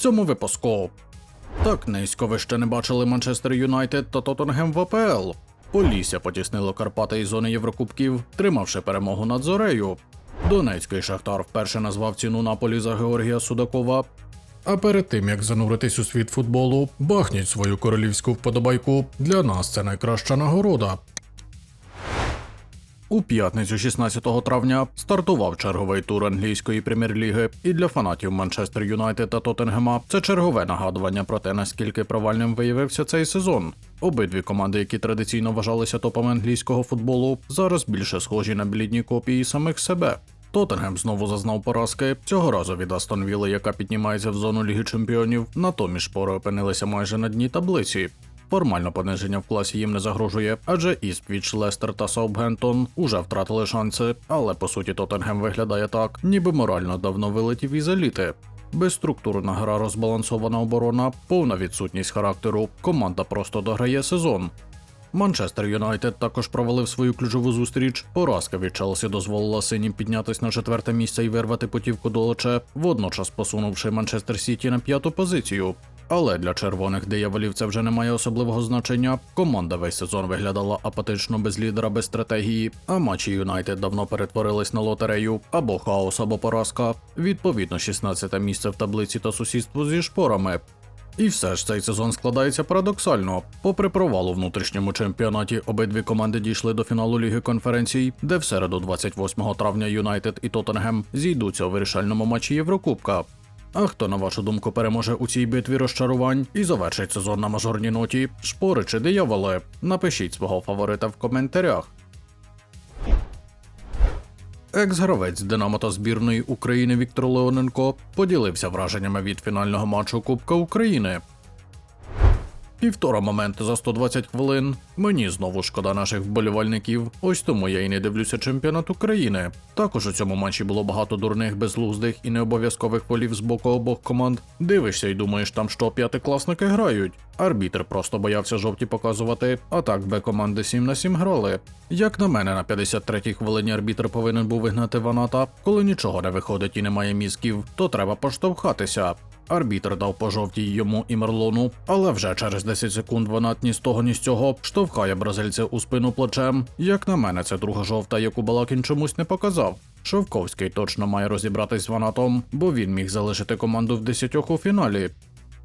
цьому випуску. Так низько ви ще не бачили Манчестер Юнайтед та Тоттенгем в АПЛ. Полісся потіснило Карпати із зони Єврокубків, тримавши перемогу над Зорею. Донецький Шахтар вперше назвав ціну Наполі за Георгія Судакова. А перед тим як зануритись у світ футболу, бахніть свою королівську вподобайку. Для нас це найкраща нагорода. У п'ятницю 16 травня стартував черговий тур англійської прем'єр-ліги, і для фанатів Манчестер Юнайтед та Тоттенгема це чергове нагадування про те, наскільки провальним виявився цей сезон. Обидві команди, які традиційно вважалися топами англійського футболу, зараз більше схожі на блідні копії самих себе. Тоттенгем знову зазнав поразки цього разу від Астон Вілли, яка піднімається в зону Ліги Чемпіонів. Натомість шпори опинилися майже на дні таблиці. Формально пониження в класі їм не загрожує, адже Іспвіч, Лестер та Саутгемптон уже втратили шанси, але по суті Тоттенгем виглядає так, ніби морально давно вилетів із еліти. Безструктурна гра, розбалансована оборона, повна відсутність характеру. Команда просто дограє сезон. Манчестер Юнайтед також провалив свою ключову зустріч. Поразка від Челсі дозволила синім піднятись на четверте місце і вирвати путівку до Лече, водночас посунувши Манчестер Сіті на п'яту позицію. Але для червоних дияволів це вже не має особливого значення. Команда весь сезон виглядала апатично без лідера, без стратегії, а матчі Юнайтед давно перетворились на лотерею або хаос, або поразка. Відповідно, 16-те місце в таблиці та сусідство зі шпорами. І все ж цей сезон складається парадоксально. Попри провал у внутрішньому чемпіонаті, обидві команди дійшли до фіналу Ліги конференцій, де в середу 28 травня Юнайтед і Тоттенгем зійдуться у вирішальному матчі Єврокубка. А хто, на вашу думку, переможе у цій битві розчарувань і завершить сезон на мажорній ноті? Шпори чи дияволи? Напишіть свого фаворита в коментарях. Екс-гравець Динамо та збірної України Віктор Леоненко поділився враженнями від фінального матчу Кубка України. Півтора моменти за 120 хвилин. Мені знову шкода наших вболівальників. Ось тому я і не дивлюся чемпіонат України. Також у цьому матчі було багато дурних, безглуздих і необов'язкових полів з боку обох команд. Дивишся і думаєш, там що п'ятикласники грають. Арбітр просто боявся жовті показувати, а так Б команди 7 на 7 грали. Як на мене, на 53-й хвилині арбітр повинен був вигнати Ваната. Коли нічого не виходить і немає мізків, то треба поштовхатися. Арбітр дав по жовтій йому і Мерлону, але вже через 10 секунд вона ні з того, ні з цього штовхає бразильця у спину плечем. Як на мене, це друга жовта, яку Балакін чомусь не показав. Шовковський точно має розібратись з Ванатом, бо він міг залишити команду в десятьох у фіналі.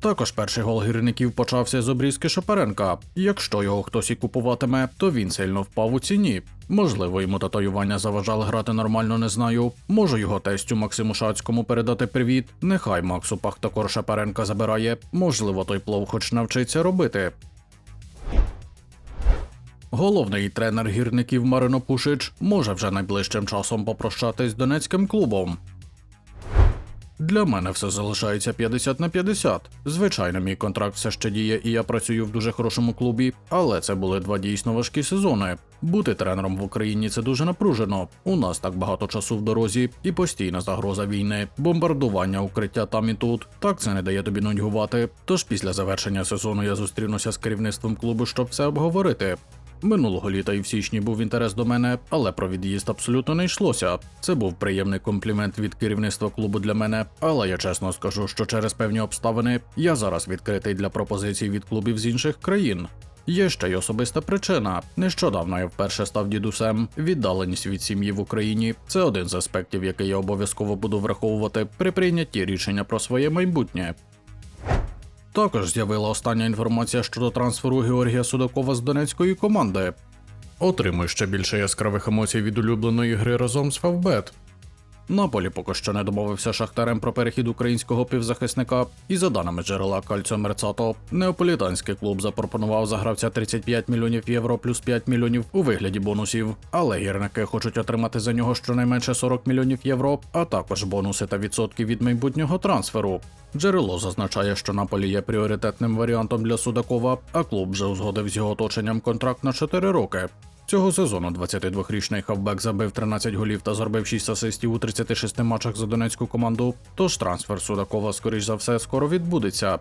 Також перший гол гірників почався з обрізки Шапаренка. Якщо його хтось і купуватиме, то він сильно впав у ціні. Можливо, йому татуювання заважали грати нормально, не знаю. Можу його тестю Максиму Шацькому передати привіт. Нехай Максу Пахтакор Шапаренка забирає. Можливо, той плов хоч навчиться робити. Головний тренер гірників Марино Пушич може вже найближчим часом попрощатись з донецьким клубом. Для мене все залишається 50 на 50. Звичайно, мій контракт все ще діє, і я працюю в дуже хорошому клубі, але це були два дійсно важкі сезони. Бути тренером в Україні це дуже напружено. У нас так багато часу в дорозі і постійна загроза війни, бомбардування, укриття там і тут. Так це не дає тобі нудьгувати. Тож після завершення сезону я зустрінуся з керівництвом клубу, щоб все обговорити. Минулого літа і в січні був інтерес до мене, але про від'їзд абсолютно не йшлося. Це був приємний комплімент від керівництва клубу для мене, але я чесно скажу, що через певні обставини я зараз відкритий для пропозицій від клубів з інших країн. Є ще й особиста причина. Нещодавно я вперше став дідусем. Віддаленість від сім'ї в Україні це один з аспектів, який я обов'язково буду враховувати при прийнятті рішення про своє майбутнє. Також з'явила остання інформація щодо трансферу Георгія Судакова з донецької команди. Отримуй ще більше яскравих емоцій від улюбленої гри разом з Фавбет. Наполі поки що не домовився шахтарем про перехід українського півзахисника, і за даними джерела Кальцо Мерцато, неаполітанський клуб запропонував за гравця 35 мільйонів євро плюс 5 мільйонів у вигляді бонусів. Але гірники хочуть отримати за нього щонайменше 40 мільйонів євро, а також бонуси та відсотки від майбутнього трансферу. Джерело зазначає, що Наполі є пріоритетним варіантом для Судакова, а клуб вже узгодив з його оточенням контракт на 4 роки. Цього сезону 22-річний хавбек забив 13 голів та зробив 6 асистів у 36 матчах за донецьку команду. Тож трансфер Судакова, скоріш за все, скоро відбудеться.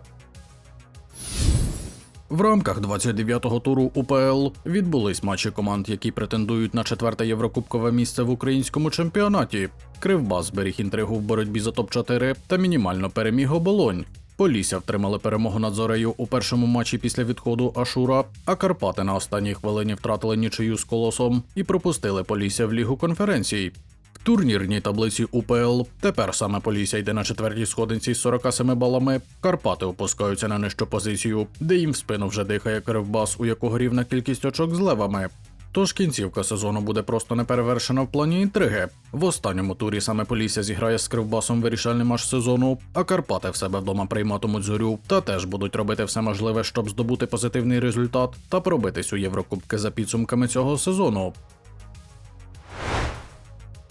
В рамках 29-го туру УПЛ відбулись матчі команд, які претендують на четверте єврокубкове місце в українському чемпіонаті. Кривбас зберіг інтригу в боротьбі за топ-4 та мінімально переміг оболонь. Полісся втримали перемогу над Зорею у першому матчі після відходу Ашура, а Карпати на останній хвилині втратили нічию з колосом і пропустили Полісся в лігу конференцій. В турнірній таблиці УПЛ тепер саме Полісся йде на четвертій сходинці з 47 балами. Карпати опускаються на нижчу позицію, де їм в спину вже дихає Кривбас, у якого рівна кількість очок з левами. Тож кінцівка сезону буде просто неперевершена в плані інтриги. В останньому турі саме Полісся зіграє з Кривбасом вирішальний матч сезону, а Карпати в себе вдома прийматимуть зорю та теж будуть робити все можливе, щоб здобути позитивний результат та пробитись у Єврокубки за підсумками цього сезону.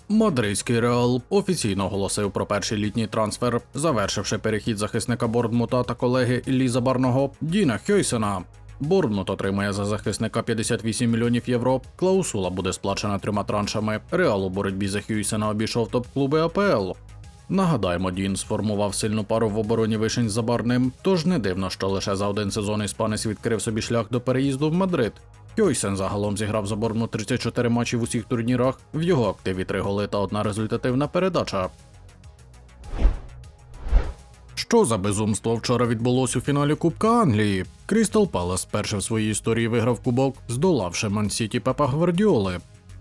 Мадридський Реал офіційно оголосив про перший літній трансфер, завершивши перехід захисника Бордмута та колеги Іллі Забарного Діна Хьойсена. Бордмут отримає за захисника 58 мільйонів євро. Клаусула буде сплачена трьома траншами. Реал у боротьбі за Хьюйсена обійшов топ-клуби АПЛ. Нагадаємо, Дін сформував сильну пару в обороні вишень з Забарним, тож не дивно, що лише за один сезон іспанець відкрив собі шлях до переїзду в Мадрид. Хьойсен загалом зіграв за Борну 34 матчі в усіх турнірах, в його активі 3 голи та одна результативна передача. Що за безумство вчора відбулось у фіналі Кубка Англії? Крістал Палас перше в своїй історії виграв кубок, здолавши Ман-Сіті Пепа Гвардіоли.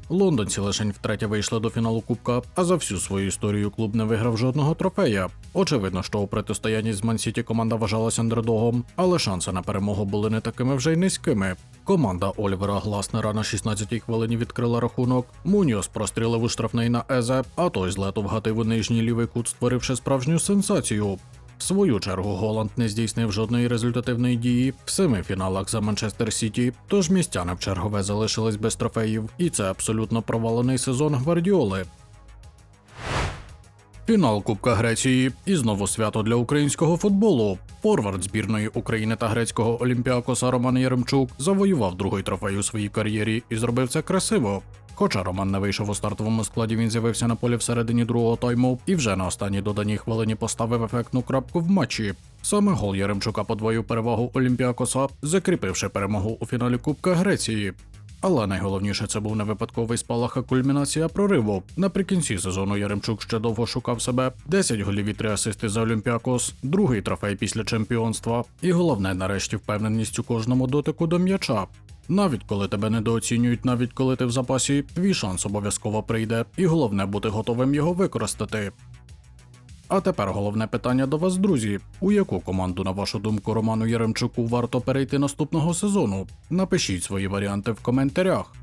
Лондонці лишень втретє вийшли до фіналу Кубка, а за всю свою історію клуб не виграв жодного трофея. Очевидно, що у протистоянні з Ман-Сіті команда вважалася андердогом, але шанси на перемогу були не такими вже й низькими. Команда Ольвера Гласнера на 16-й хвилині відкрила рахунок. Муніос прострілив у штрафний на Езе, а той злету вгатив у нижній лівий кут, створивши справжню сенсацію. В свою чергу Голланд не здійснив жодної результативної дії в семи фіналах за Манчестер Сіті, тож містяни в чергове залишились без трофеїв, і це абсолютно провалений сезон Гвардіоли. Фінал Кубка Греції і знову свято для українського футболу. Форвард збірної України та грецького Олімпіакоса Роман Яремчук завоював другий трофей у своїй кар'єрі і зробив це красиво. Хоча Роман не вийшов у стартовому складі, він з'явився на полі всередині другого тайму і вже на останній доданій хвилині поставив ефектну крапку в матчі. Саме гол Яремчука подвоїв перевагу Олімпіакоса, закріпивши перемогу у фіналі Кубка Греції. Але найголовніше це був не випадковий спалах, а кульмінація прориву. Наприкінці сезону Яремчук ще довго шукав себе. 10 голів і 3 асисти за Олімпіакос, другий трофей після чемпіонства. І головне, нарешті, впевненість у кожному дотику до м'яча. Навіть коли тебе недооцінюють, навіть коли ти в запасі, твій шанс обов'язково прийде, і головне бути готовим його використати. А тепер головне питання до вас, друзі. У яку команду, на вашу думку, Роману Яремчуку варто перейти наступного сезону? Напишіть свої варіанти в коментарях.